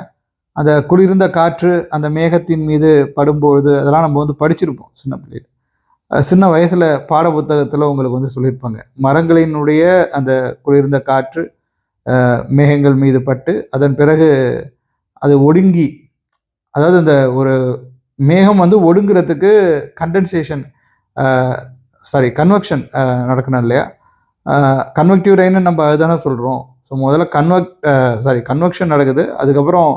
அந்த குளிர்ந்த காற்று அந்த மேகத்தின் மீது படும்பொழுது அதெல்லாம் நம்ம வந்து படிச்சிருப்போம் சின்ன பிள்ளைகள் சின்ன வயசில் பாட புத்தகத்தில் உங்களுக்கு வந்து சொல்லியிருப்பாங்க. மரங்களினுடைய அந்த குளிர்ந்த காற்று மேகங்கள் மீது பட்டு அதன் பிறகு அது ஒடுங்கி அதாவது இந்த ஒரு மேகம் வந்து ஒடுங்கிறதுக்கு கண்டென்சேஷன் சாரி கன்வெக்ஷன் நடக்கணும் இல்லையா? கன்வெக்டிவ் ரெயின்னு நம்ம அதுதானே சொல்கிறோம் ஸோ முதல்ல கன்வெக் சாரி கன்வெக்ஷன் நடக்குது. அதுக்கப்புறம்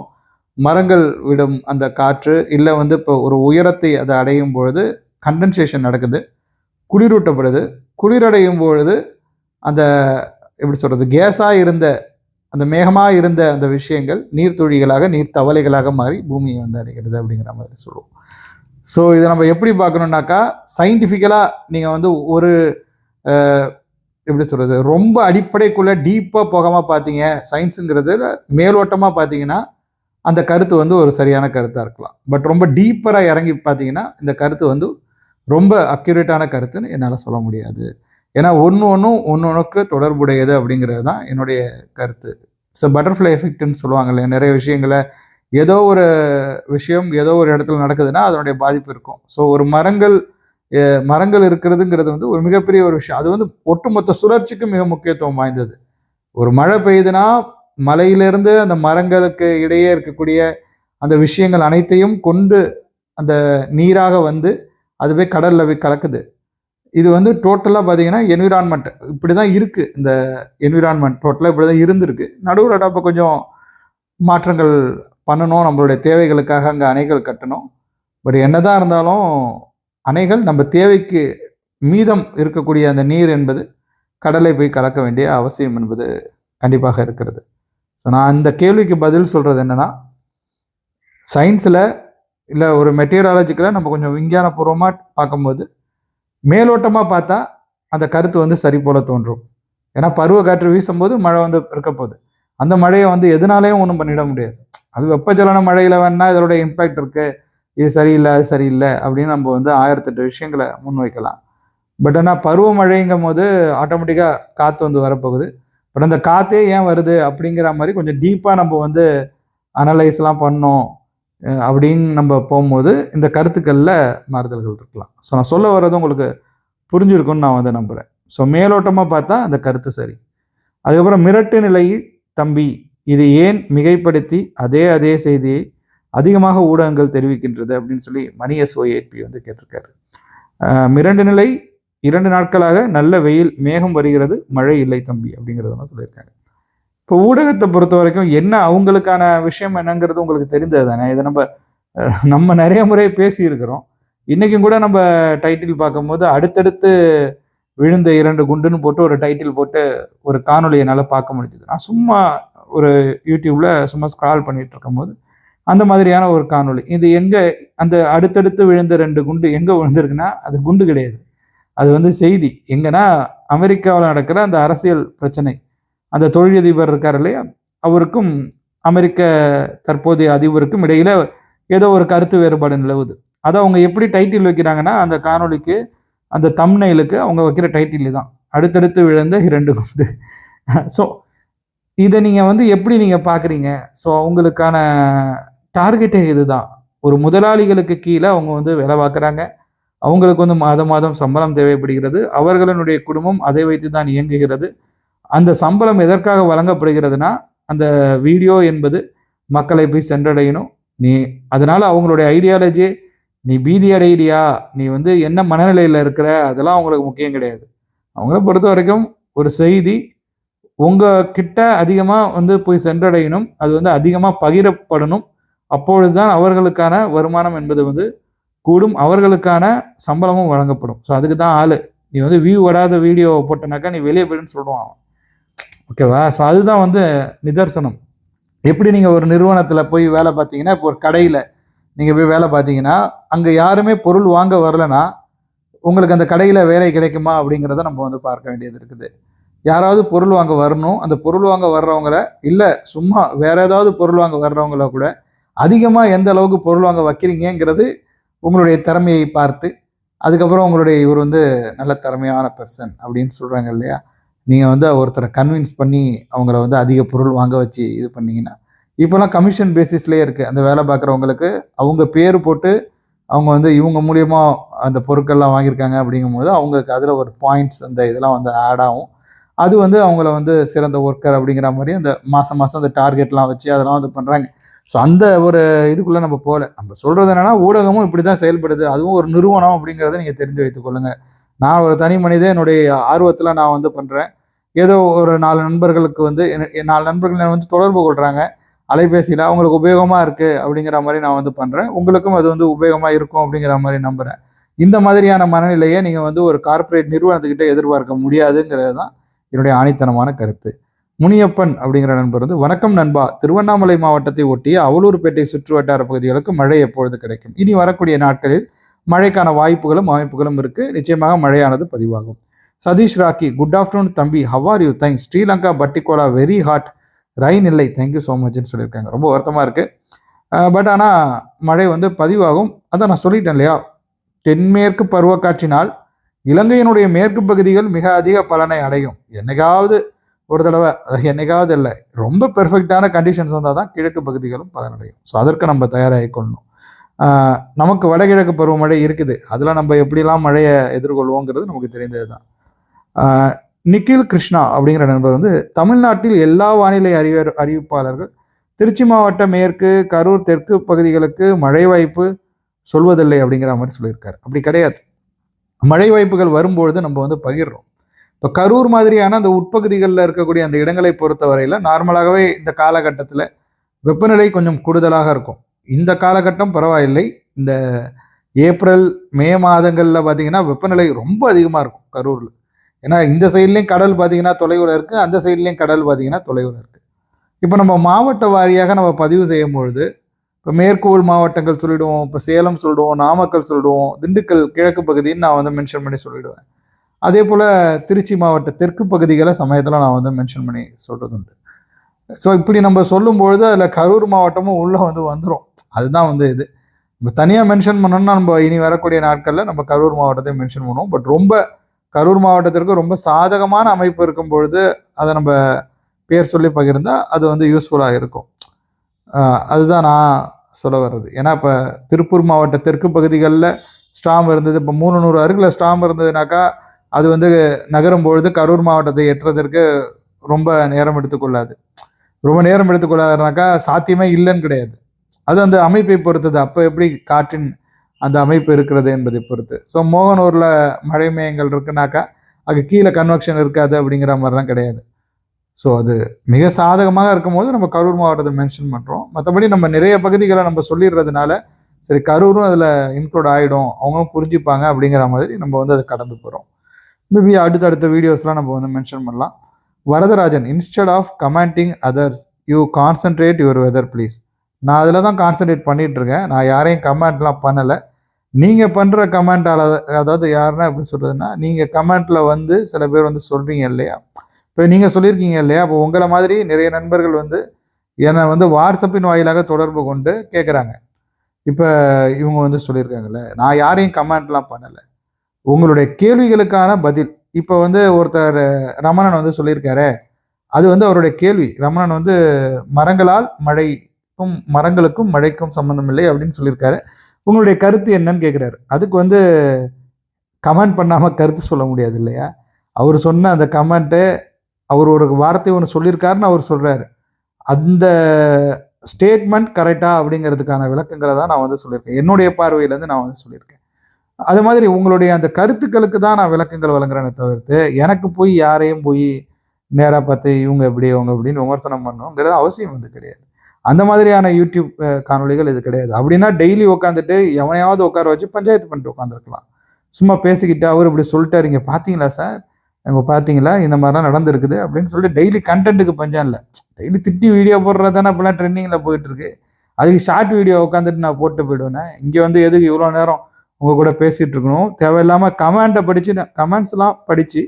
மரங்கள் விடும் அந்த காற்று இல்லை வந்து இப்போ ஒரு உயரத்தை அதை அடையும் பொழுது கண்டென்சேஷன் நடக்குது குளிரூட்டப்படுது. குளிரடையும் பொழுது அந்த எப்படி சொல்கிறது கேஸாக இருந்த அந்த மேகமாக இருந்த அந்த விஷயங்கள் நீர்த்துழிகளாக நீர் தவளைகளாக மாறி பூமியை வந்து அடைகிறது அப்படிங்கிற மாதிரி சொல்லுவோம் ஸோ இதை நம்ம எப்படி பார்க்கணுன்னாக்கா சயின்டிஃபிக்கலாக நீங்கள் வந்து ஒரு எப்படி சொல்கிறது ரொம்ப அடிப்படைக்குள்ளே டீப்பாக போகாமல் பார்த்தீங்க சயின்ஸுங்கிறது மேலோட்டமாக பார்த்தீங்கன்னா அந்த கருத்து வந்து ஒரு சரியான கருத்தாக இருக்கலாம். பட் ரொம்ப டீப்பராக இறங்கி பார்த்தீங்கன்னா இந்த கருத்து வந்து ரொம்ப அக்யூரேட்டான கருத்துன்னு என்னால் சொல்ல முடியாது. ஏன்னா ஒன்று ஒன்றும் ஒன்று ஒன்றுக்கு தொடர்புடையது அப்படிங்கிறது தான் என்னுடைய கருத்து. ஸோ பட்டர்ஃப்ளை எஃபெக்ட்னு சொல்லுவாங்க இல்லையா நிறைய விஷயங்களை ஏதோ ஒரு விஷயம் ஏதோ ஒரு இடத்துல நடக்குதுன்னா அதனுடைய பாதிப்பு இருக்கும். ஸோ ஒரு மரங்கள் மரங்கள் இருக்கிறதுங்கிறது வந்து ஒரு மிகப்பெரிய ஒரு விஷயம். அது வந்து ஒட்டுமொத்த சுழற்சிக்கு மிக முக்கியத்துவம் வாய்ந்தது. ஒரு மழை பெய்யுதுன்னா மலையிலிருந்து அந்த மரங்களுக்கு இடையே இருக்கக்கூடிய அந்த விஷயங்கள் அனைத்தையும் கொண்டு அந்த நீராக வந்து அதுவே கடலில் போய் கலக்குது. இது வந்து டோட்டலாக பார்த்தீங்கன்னா என்விரான்மெண்ட் இப்படி தான் இருக்குது இந்த என்விரான்மெண்ட் டோட்டலாக இப்படி தான் இருந்திருக்கு. நடுவில் அப்போ கொஞ்சம் மாற்றங்கள் பண்ணணும். நம்மளுடைய தேவைகளுக்காக அங்கே அணைகள் கட்டணும். பட் என்னதான் இருந்தாலும் அணைகள் நம்ம தேவைக்கு மீதம் இருக்கக்கூடிய அந்த நீர் என்பது கடலை போய் கலக்க வேண்டிய அவசியம் என்பது கண்டிப்பாக இருக்கிறது. ஸோ நான் அந்த கேள்விக்கு பதில் சொல்கிறது என்னென்னா சயின்ஸில் இல்லை ஒரு மெட்டீரியாலஜிக்கலாக நம்ம கொஞ்சம் விஞ்ஞானபூர்வமாக பார்க்கும்போது மேலோட்டமாக பார்த்தா அந்த கருத்து வந்து சரி போல தோன்றும். ஏன்னா பருவ காற்று வீசும்போது மழை வந்து இருக்க போகுது. அந்த மழையை வந்து எதனாலையும் ஒன்றும் பண்ணிட முடியாது. அது வெப்பச்சலன மழையில் வேணா இதோட இம்பேக்ட் இருக்கு. இது சரியில்லை அது சரியில்லை அப்படின்னு நம்ம வந்து ஆயிரத்தெட்டு விஷயங்களை முன்வைக்கலாம். பட் ஆனால் பருவமழைங்கும் போது ஆட்டோமேட்டிக்காக காற்று வந்து வரப்போகுது. பட் அந்த காற்றே ஏன் வருது அப்படிங்கிற மாதிரி கொஞ்சம் டீப்பாக நம்ம வந்து அனலைஸ்லாம் பண்ணோம். அப்படின்னு நம்ம போகும்போது இந்த கருத்துக்களில் மாறுதல்கள் இருக்கலாம். ஸோ நான் சொல்ல வர்றது உங்களுக்கு புரிஞ்சிருக்கும்னு நான் வந்து நம்புகிறேன் ஸோ மேலோட்டமாக பார்த்தா அந்த கருத்து சரி. அதுக்கப்புறம் மிரட்டு நிலை தம்பி இது ஏன் மிகைப்படுத்தி அதே அதே செய்தியை அதிகமாக ஊடகங்கள் தெரிவிக்கின்றது அப்படின்னு சொல்லி மணி எஸ்ஓஏபி வந்து கேட்டிருக்காரு. மிரண்டு நிலை இரண்டு நாட்களாக நல்ல வெயில் மேகம் வருகிறது மழை இல்லை தம்பி அப்படிங்கிறதெல்லாம் சொல்லியிருக்காங்க. இப்போ ஊடகத்தை பொறுத்த வரைக்கும் என்ன அவங்களுக்கான விஷயம் என்னங்கிறது உங்களுக்கு தெரிந்தது தானே? இதை நம்ம நம்ம நிறைய முறை பேசியிருக்கிறோம். இன்றைக்கும் கூட நம்ம டைட்டில் பார்க்கும்போது அடுத்தடுத்து விழுந்த இரண்டு குண்டுன்னு போட்டு ஒரு டைட்டில் போட்டு ஒரு காணொலியை என்னால் பார்க்க முடிஞ்சது. நான் சும்மா ஒரு யூடியூப்பில் சும்மா ஸ்க்ரால் பண்ணிட்டு இருக்கும்போது அந்த மாதிரியான ஒரு காணொளி. இது எங்கே அந்த அடுத்தடுத்து விழுந்த ரெண்டு குண்டு எங்கே விழுந்திருக்குன்னா அது குண்டு கிடையாது. அது வந்து செய்தி. எங்கன்னா அமெரிக்காவில் நடக்கிற அந்த அரசியல் பிரச்சனை. அந்த தொழிலதிபர் இருக்கார் இல்லையா? அவருக்கும் அமெரிக்க தற்போதைய அதிபருக்கும் இடையில ஏதோ ஒரு கருத்து வேறுபாடு நிலவுது. அதை அவங்க எப்படி டைட்டில் வைக்கிறாங்கன்னா அந்த காணொளிக்கு அந்த தம்னைலுக்கு அவங்க வைக்கிற டைட்டில் தான். அடுத்தடுத்து விழுந்த இரண்டு குண்டு. ஸோ இதை நீங்கள் வந்து எப்படி நீங்கள் பார்க்குறீங்க? ஸோ அவங்களுக்கான டார்கெட்டே இதுதான். ஒரு முதலாளிகளுக்கு கீழே அவங்க வந்து வேலை பார்க்குறாங்க. அவங்களுக்கு வந்து மாதம் மாதம் சம்பளம் தேவைப்படுகிறது. அவர்களுடைய குடும்பம் அதை வைத்து தான் இயங்குகிறது. அந்த சம்பளம் எதற்காக வழங்கப்படுகிறதுனா அந்த வீடியோ என்பது மக்களை போய் சென்றடையணும். நீ அதனால் அவங்களுடைய ஐடியாலஜி நீ பீதி அடையிறியா? நீ வந்து என்ன மனநிலையில் இருக்கிற? அதெல்லாம் அவங்களுக்கு முக்கியம் கிடையாது. அவங்கள பொறுத்த வரைக்கும் ஒரு செய்தி உங்கள் கிட்ட அதிகமாக வந்து போய் சென்றடையணும். அது வந்து அதிகமாக பகிரப்படணும். அப்பொழுது தான் அவர்களுக்கான வருமானம் என்பது வந்து கூடும். அவர்களுக்கான சம்பளமும் வழங்கப்படும். ஸோ அதுக்கு தான் ஆள். நீ வந்து வியூ வராத வீடியோ போட்டனாக்கா நீ வெளியே போயிடுன்னு சொல்லுவான் ஓகேவா? ஸோ அதுதான் வந்து நிதர்சனம். எப்படி நீங்கள் ஒரு நிறுவனத்தில் போய் வேலை பார்த்தீங்கன்னா இப்போ ஒரு கடையில் நீங்கள் போய் வேலை பார்த்தீங்கன்னா அங்கே யாருமே பொருள் வாங்க வரலனா உங்களுக்கு அந்த கடையில் வேலை கிடைக்குமா அப்படிங்கிறத நம்ம வந்து பார்க்க வேண்டியது இருக்குது. யாராவது பொருள் வாங்க வரணும். அந்த பொருள் வாங்க வர்றவங்கள இல்லை சும்மா வேற ஏதாவது பொருள் வாங்க வர்றவங்கள கூட அதிகமாக எந்த அளவுக்கு பொருள் வாங்க வைக்கிறீங்கங்கிறது உங்களுடைய திறமையை பார்த்து அதுக்கப்புறம் உங்களுடைய இவர் வந்து நல்ல திறமையான பர்சன் அப்படின்னு சொல்கிறாங்க இல்லையா? நீங்கள் வந்து ஒருத்தரை கன்வின்ஸ் பண்ணி அவங்கள வந்து அதிக பொருள் வாங்க வச்சு இது பண்ணிங்கன்னா இப்போலாம் கமிஷன் பேசிஸ்லேயே இருக்குது அந்த வேலை பார்க்குறவங்களுக்கு அவங்க பேர் போட்டு அவங்க வந்து இவங்க மூலியமாக அந்த பொருட்கள்லாம் வாங்கியிருக்காங்க அப்படிங்கும்போது அவங்களுக்கு அதில் ஒரு பாயிண்ட்ஸ் அந்த இதெல்லாம் வந்து ஆட் ஆகும். அது வந்து அவங்கள வந்து சிறந்த ஒர்க்கர் அப்படிங்கிற மாதிரி அந்த மாதம் மாதம் அந்த டார்கெட்லாம் வச்சு அதெல்லாம் வந்து பண்ணுறாங்க ஸோ அந்த ஒரு இதுக்குள்ளே நம்ம போகல. நம்ம சொல்கிறது என்னென்னா ஊடகமும் இப்படி தான் செயல்படுது. அதுவும் ஒரு நிறுவனம் அப்படிங்கிறத நீங்கள் தெரிஞ்சு வைத்துக்கொள்ளுங்க நான் ஒரு தனி மனித என்னுடைய ஆர்வத்தில் நான் வந்து பண்ணுறேன் ஏதோ ஒரு நாலு நண்பர்களுக்கு வந்து என் நாலு நண்பர்கள் வந்து தொடர்பு கொள்கிறாங்க அலைபேசியில் அவங்களுக்கு உபயோகமாக இருக்குது அப்படிங்கிற மாதிரி நான் வந்து பண்ணுறேன் உங்களுக்கும் அது வந்து உபயோகமாக இருக்கும் அப்படிங்கிற மாதிரி நம்புகிறேன் இந்த மாதிரியான மனநிலையை நீங்கள் வந்து ஒரு கார்ப்பரேட் நிறுவனத்துக்கிட்ட எதிர்பார்க்க முடியாதுங்கிறது தான் என்னுடைய ஆணித்தனமான கருத்து. முனியப்பன் அப்படிங்கிற நண்பர் வந்து வணக்கம் நண்பா. திருவண்ணாமலை மாவட்டத்தை ஒட்டிய அவலூர்பேட்டை சுற்று வட்டார பகுதிகளுக்கு மழை எப்பொழுது கிடைக்கும்? இனி வரக்கூடிய நாட்களில் மழைக்கான வாய்ப்புகளும் அமைப்புகளும் இருக்கு. நிச்சயமாக மழையானது பதிவாகும். சதீஷ் ராக்கி குட் ஆஃப்டர்நூன் தம்பி how you thanks Sri Lanka Batticaloa very hot rain இல்லை. தேங்க்யூ ஸோ மச்னு சொல்லியிருக்காங்க. ரொம்ப வருத்தமாக இருக்குது பட் ஆனால் மழை வந்து பதிவாகும். அதான் நான் சொல்லிட்டேன் இல்லையா? தென்மேற்கு பருவக்காற்றினால் இலங்கையினுடைய மேற்கு பகுதிகள் மிக அதிக பலனை அடையும். என்னைக்காவது ஒரு தடவை அது என்னைக்காவது இல்லை. ரொம்ப பெர்ஃபெக்டான கண்டிஷன்ஸ் வந்தால் தான் கிழக்கு பகுதிகளும் பலனடையும். ஸோ அதற்கு நம்ம தயாராகி கொள்ளணும். நமக்கு வடகிழக்கு பருவமழை இருக்குது. அதில் நம்ம எப்படிலாம் மழையை எதிர்கொள்வோங்கிறது நமக்கு தெரிந்தது தான் நிக்கில் கிருஷ்ணா அப்படிங்கிற நண்பர் வந்து தமிழ்நாட்டில் எல்லா வானிலை அறிவியர் அறிவிப்பாளர்கள் திருச்சி மாவட்ட மேற்கு கரூர் தெற்கு பகுதிகளுக்கு மழை வாய்ப்பு சொல்வதில்லை அப்படிங்கிற மாதிரி சொல்லியிருக்காரு. அப்படி கிடையாது. மழை வாய்ப்புகள் வரும்பொழுது நம்ம வந்து பகிர்றோம். இப்போ கரூர் மாதிரியான அந்த உட்பகுதிகளில் இருக்கக்கூடிய அந்த இடங்களை பொறுத்தவரையில் நார்மலாகவே இந்த காலகட்டத்தில் வெப்பநிலை கொஞ்சம் கூடுதலாக இருக்கும். இந்த காலகட்டம் பரவாயில்லை. இந்த ஏப்ரல் மே மாதங்களில் பார்த்தீங்கன்னா வெப்பநிலை ரொம்ப அதிகமாக இருக்கும் கரூரில். ஏன்னா இந்த சைட்லேயும் கடல் பார்த்தீங்கன்னா தொலைவில் இருக்குது அந்த சைட்லேயும் கடல் பார்த்தீங்கன்னா தொலைவில் இருக்குது இப்போ நம்ம மாவட்ட வாரியாக நம்ம பதிவு செய்யும் பொழுது இப்போ மேற்கோள் மாவட்டங்கள் சொல்லிவிடுவோம் இப்போ சேலம் சொல்லிடுவோம் நாமக்கல் சொல்லிடுவோம் திண்டுக்கல் கிழக்கு பகுதின்னு நான் வந்து மென்ஷன் பண்ணி சொல்லிவிடுவேன் அதே போல் திருச்சி மாவட்ட தெற்கு பகுதிகளை சமயத்தில் நான் வந்து மென்ஷன் பண்ணி சொல்கிறது உண்டு ஸோ இப்படி நம்ம சொல்லும்பொழுது அதில் கரூர் மாவட்டமும் உள்ளே வந்து வந்துடும் அதுதான் வந்து இது. நம்ம தனியாக மென்ஷன் பண்ணோம்னா நம்ம இனி வரக்கூடிய நாட்களில் நம்ம கரூர் மாவட்டத்தை மென்ஷன் பண்ணுவோம். பட் ரொம்ப கரூர் மாவட்டத்திற்கு ரொம்ப சாதகமான அமைப்பு இருக்கும் பொழுது அதை நம்ம பேர் சொல்லி பகிர்ந்தால் அது வந்து யூஸ்ஃபுல்லாக இருக்கும். அதுதான் நான் சொல்ல வர்றது. ஏன்னா இப்போ திருப்பூர் மாவட்ட தெற்கு பகுதிகளில் ஸ்டாம் இருந்தது. இப்போ மூணு நூறு அருகில் ஸ்டாம் இருந்ததுனாக்கா அது வந்து நகரும் பொழுது கரூர் மாவட்டத்தை எட்டுறதற்கு ரொம்ப நேரம் எடுத்துக்கொள்ளாது. ரொம்ப நேரம் எடுத்துக்கொள்ளாதுனாக்கா சாத்தியமே இல்லைன்னு கிடையாது. அது அந்த அமைப்பை பொறுத்தது. அப்போ எப்படி காற்றின் அந்த அமைப்பு இருக்கிறது என்பதை பொறுத்து. ஸோ மோகனூரில் மழை மேயங்கள் இருக்குனாக்கா அங்கே கீழே கன்வெக்ஷன் இருக்காது அப்படிங்கிற மாதிரிலாம் கிடையாது. ஸோ அது மிக சாதகமாக இருக்கும்போது நம்ம கரூர் மாவட்டத்தை மென்ஷன் பண்ணுறோம் மற்றபடி நம்ம நிறைய பகுதிகளை நம்ம சொல்லிடுறதுனால சரி கரூரும் அதில் இன்க்ளூட் ஆகிடும் அவங்களும் புரிஞ்சுப்பாங்க அப்படிங்கிற மாதிரி நம்ம வந்து அதை கடந்து போகிறோம் மேபி அடுத்தடுத்த வீடியோஸ்லாம் நம்ம வந்து மென்ஷன் பண்ணலாம். Varadarajan instead of commenting others you concentrate your weather please நான் அதில் தான் கான்சென்ட்ரேட் பண்ணிகிட்ருக்கேன் நான் யாரையும் கமெண்ட்லாம் பண்ணலை. நீங்கள் பண்ணுற கமெண்டால் அதாவது யாருன்னா எப்படி சொல்கிறதுன்னா நீங்கள் கமெண்ட்டில் வந்து சில பேர் வந்து சொல்கிறீங்க இல்லையா? இப்போ நீங்கள் சொல்லியிருக்கீங்க இல்லையா? அப்போ உங்களை மாதிரி நிறைய நண்பர்கள் வந்து என்னை வந்து வாட்ஸ்அப்பின் வாயிலாக தொடர்பு கொண்டு கேட்குறாங்க இப்போ இவங்க வந்து சொல்லியிருக்காங்கல்ல நான் யாரையும் கமெண்ட்லாம் பண்ணலை. உங்களுடைய கேள்விகளுக்கான பதில் இப்போ வந்து ஒருத்தர் ரமணன் வந்து சொல்லியிருக்காரு. அது வந்து அவருடைய கேள்வி. ரமணன் வந்து மரங்களால் மழைக்கும் மரங்களுக்கும் மழைக்கும் சம்மந்தம் இல்லை அப்படின்னு சொல்லியிருக்காரு. உங்களுடைய கருத்து என்னன்னு கேட்குறாரு. அதுக்கு வந்து கமெண்ட் பண்ணாமல் கருத்து சொல்ல முடியாது இல்லையா? அவர் சொன்ன அந்த கமெண்ட்டு அவர் ஒரு வார்த்தை ஒன்று சொல்லியிருக்காருன்னு அவர் சொல்கிறாரு அந்த ஸ்டேட்மெண்ட் கரெக்டாக அப்படிங்கிறதுக்கான விளக்கங்களை தான் நான் வந்து சொல்லியிருக்கேன். என்னுடைய பார்வையிலேருந்து நான் வந்து சொல்லியிருக்கேன். அது மாதிரி உங்களுடைய அந்த கருத்துக்களுக்கு தான் நான் விளக்கங்கள் வழங்குறேனே தவிர்த்து எனக்கு போய் யாரையும் போய் நேராக பார்த்து இவங்க எப்படி இவங்க அப்படின்னு விமர்சனம் பண்ணணுங்கிறது அவசியம் வந்து கிடையாது. அந்த மாதிரியான யூடியூப் காணொலிகள் காணொளிகள் இது கிடையாது. அப்படின்னா டெய்லி உட்காந்துட்டு எவனையாவது உட்கார வச்சு பஞ்சாயத்து பண்ணிட்டு உட்காந்துருக்கலாம் சும்மா பேசிக்கிட்டு அவர் இப்படி சொல்லிட்டாரு இங்கே பார்த்தீங்களா சார்? இங்கே பார்த்தீங்களா? இந்த மாதிரிலாம் நடந்திருக்குது அப்படின்னு சொல்லிட்டு டெய்லி கண்டென்ட்டுக்கு பஞ்சம் இல்லை. டெய்லி திட்டி வீடியோ போடுறது தானே இப்போலாம் ட்ரெண்டிங்கில் போயிட்டுருக்கு அதுக்கு ஷார்ட் வீடியோ உட்காந்துட்டு நான் போட்டு போயிடுவேன். இங்கே வந்து எதுக்கு இவ்வளோ நேரம் உங்கள் கூட பேசிகிட்டு இருக்கணும் தேவையில்லாமல் கமெண்ட்டை படித்து கமெண்ட்ஸ்லாம் படித்து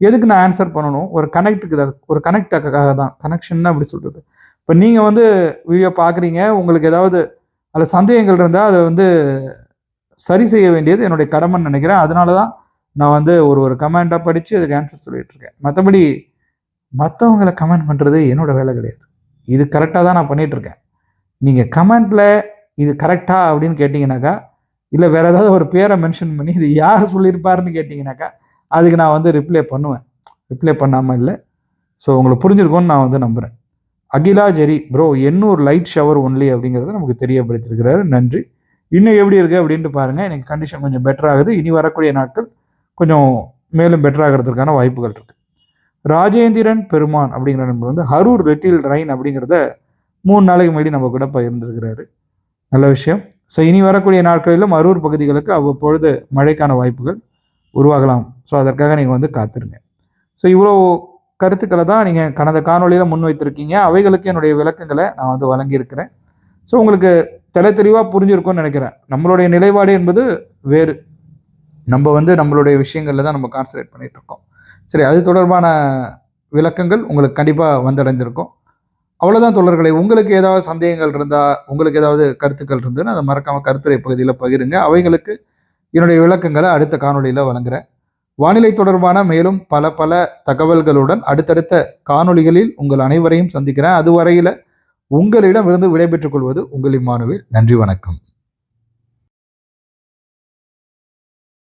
எதுக்கு நான் ஆன்சர் பண்ணணும்? ஒரு கனெக்ட்டுக்கு ஒரு கனெக்டுக்காக தான். கனெக்ஷன் அப்படி சொல்கிறது இப்போ நீங்கள் வந்து வீடியோ பார்க்குறீங்க. உங்களுக்கு ஏதாவது அதில் சந்தேகங்கள் இருந்தால் அதை வந்து சரி செய்ய வேண்டியது என்னுடைய கடமைன்னு நினைக்கிறேன். அதனால தான் நான் வந்து ஒரு ஒரு கமெண்ட்டாக படித்து அதுக்கு ஆன்சர் சொல்லிகிட்ருக்கேன் இருக்கேன் மற்றபடி மற்றவங்களை கமெண்ட் பண்ணுறது என்னோடய வேலை கிடையாது. இது கரெக்டாக தான் நான் பண்ணிகிட்ருக்கேன் இருக்கேன் நீங்கள் கமெண்ட்டில் இது கரெக்டாக அப்படின்னு கேட்டிங்கனாக்கா இல்லை வேற ஏதாவது ஒரு பேரை மென்ஷன் பண்ணி இது யார் சொல்லியிருப்பாருன்னு கேட்டிங்கனாக்கா அதுக்கு நான் வந்து ரிப்ளை பண்ணுவேன். ரிப்ளை பண்ணாமல் இல்லை. ஸோ உங்களுக்கு புரிஞ்சிருக்கோன்னு நான் வந்து நம்புகிறேன் Akila Jerry bro Ennore light shower only அப்படிங்கிறத நமக்கு தெரியப்படுத்திருக்கிறாரு நன்றி. இன்னும் எப்படி இருக்குது அப்படின்ட்டு பாருங்கள் எனக்கு கண்டிஷன் கொஞ்சம் பெட்டர் ஆகுது. இனி வரக்கூடிய நாட்கள் கொஞ்சம் மேலும் பெட்டர் ஆகிறதுக்கான வாய்ப்புகள் இருக்குது ராஜேந்திரன் பெருமான் அப்படிங்கிற நண்பர் வந்து ஹரூர் ரெட்டில் ரைன் அப்படிங்கிறத மூணு நாளைக்கு முன்னாடி நம்ம கூட பகிர்ந்துருக்கிறாரு. நல்ல விஷயம். ஸோ இனி வரக்கூடிய நாட்களிலும் அரூர் பகுதிகளுக்கு அவ்வப்பொழுது மழைக்கான வாய்ப்புகள் உருவாகலாம். ஸோ அதற்காக நீங்கள் வந்து காத்திருங்க. ஸோ இவ்வளோ கருத்துக்களை தான் நீங்கள் கடந்த காணொளியில் முன்வைத்திருக்கீங்க. அவைகளுக்கு என்னுடைய விளக்கங்களை நான் வந்து வழங்கியிருக்கிறேன். ஸோ உங்களுக்கு தெல தெளிவாக புரிஞ்சிருக்கும்னு நினைக்கிறேன். நம்மளுடைய நிலைப்பாடு என்பது வேறு. நம்ம வந்து நம்மளுடைய விஷயங்களில் தான் நம்ம கான்சன்ட்ரேட் பண்ணிகிட்ருக்கோம் சரி அது தொடர்பான விளக்கங்கள் உங்களுக்கு கண்டிப்பாக வந்தடைந்திருக்கும். அவ்வளோதான் தொடர்களை உங்களுக்கு ஏதாவது சந்தேகங்கள் இருந்தால் உங்களுக்கு ஏதாவது கருத்துக்கள் இருந்ததுன்னா அதை மறக்காமல் கருத்துரை பகுதியில் பகிருங்க. அவைகளுக்கு என்னுடைய விளக்கங்களை அடுத்த காணொளியில் வழங்குகிறேன் வானிலை தொடர்பான மேலும் பல பல தகவல்களுடன் அடுத்தடுத்த காணொளிகளில் உங்கள் அனைவரையும் சந்திக்கிறேன். அதுவரையில் உங்களிடம் இருந்து விடைபெற்றுக் கொள்வது உங்கள் இம்மானுவேல். நன்றி வணக்கம்.